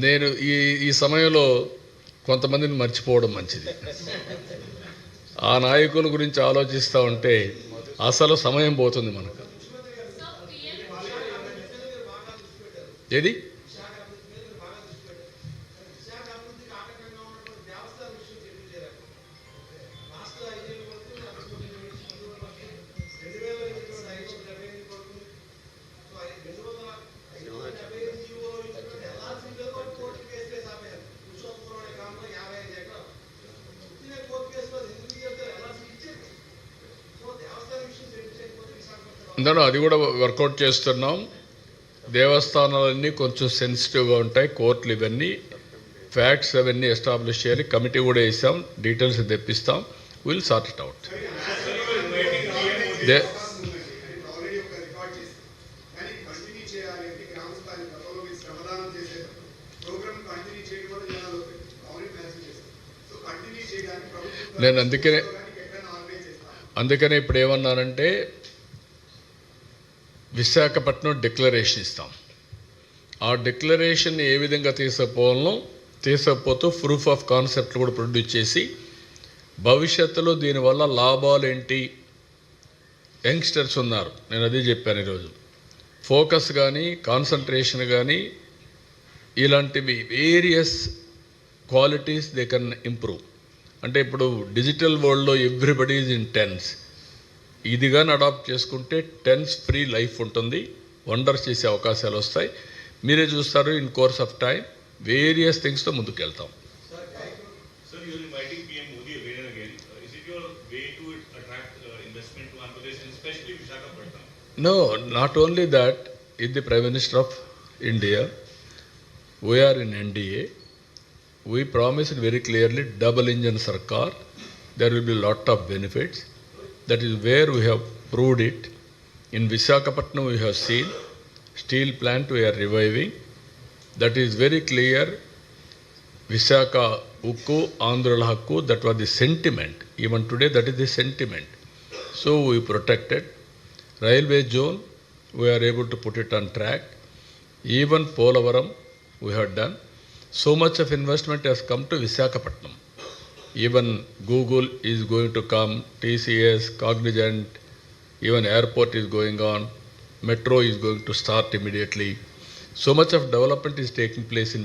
నేను ఈ ఈ సమయంలో కొంతమందిని మర్చిపోవడం మంచిది. ఆ నాయకుల గురించి ఆలోచిస్తూ ఉంటే అసలు సమయం పోతుంది మనకు. ఏది? అందులో అది కూడా వర్కౌట్ చేస్తున్నాం. దేవస్థానాలన్నీ కొంచెం సెన్సిటివ్గా ఉంటాయి కోర్టులు ఇవన్నీ. ఫ్యాక్ట్స్ అవన్నీ ఎస్టాబ్లిష్ చేయాలి కమిటీ కూడా వేసాం details తెప్పిస్తాం. Will sort it out they నేను అందుకనే అందుకనే ఇప్పుడు ఏమన్నానంటే విశాఖపట్నం డిక్లరేషన్ ఇస్తాం. ఆ డిక్లరేషన్ ఏ విధంగా తీసుకుపోవాలో తీసుకుపోతూ ప్రూఫ్ ఆఫ్ కాన్సెప్ట్ కూడా ప్రొడ్యూస్ చేసి భవిష్యత్తులో దీనివల్ల లాభాలు ఏంటి? యంగ్స్టర్స్ ఉన్నారు. నేను అదే చెప్పాను ఈరోజు. ఫోకస్ కానీ కాన్సన్ట్రేషన్ కానీ ఇలాంటివి various qualities they can improve. అంటే ఇప్పుడు డిజిటల్ వరల్డ్లో ఎవ్రీబడి ఈజ్ ఇన్ టెన్స్ ఇది కానీ అడాప్ట్ చేసుకుంటే టెన్స్ ఫ్రీ లైఫ్ ఉంటుంది. వండర్స్ చేసే అవకాశాలు వస్తాయి. మీరే చూస్తారు in course of time various థింగ్స్తో ముందుకు వెళ్తాం no not only that in the prime minister of India we are in NDA we promised very clearly double engine sarkar there will be lot of benefits That is where we have proved it. In Visakhapatnam, we have seen steel plant we are reviving. That is very clear. Visakha Ukku, Andhra that was the sentiment. Even today, that is the sentiment. So we protected. Railway zone, we are able to put it on track. Even Polavaram, we have done. So much of investment has come to Visakhapatnam. Even Google is going to come, TCS, Cognizant, even airport is going on, metro is going to start immediately. So much of development is taking place in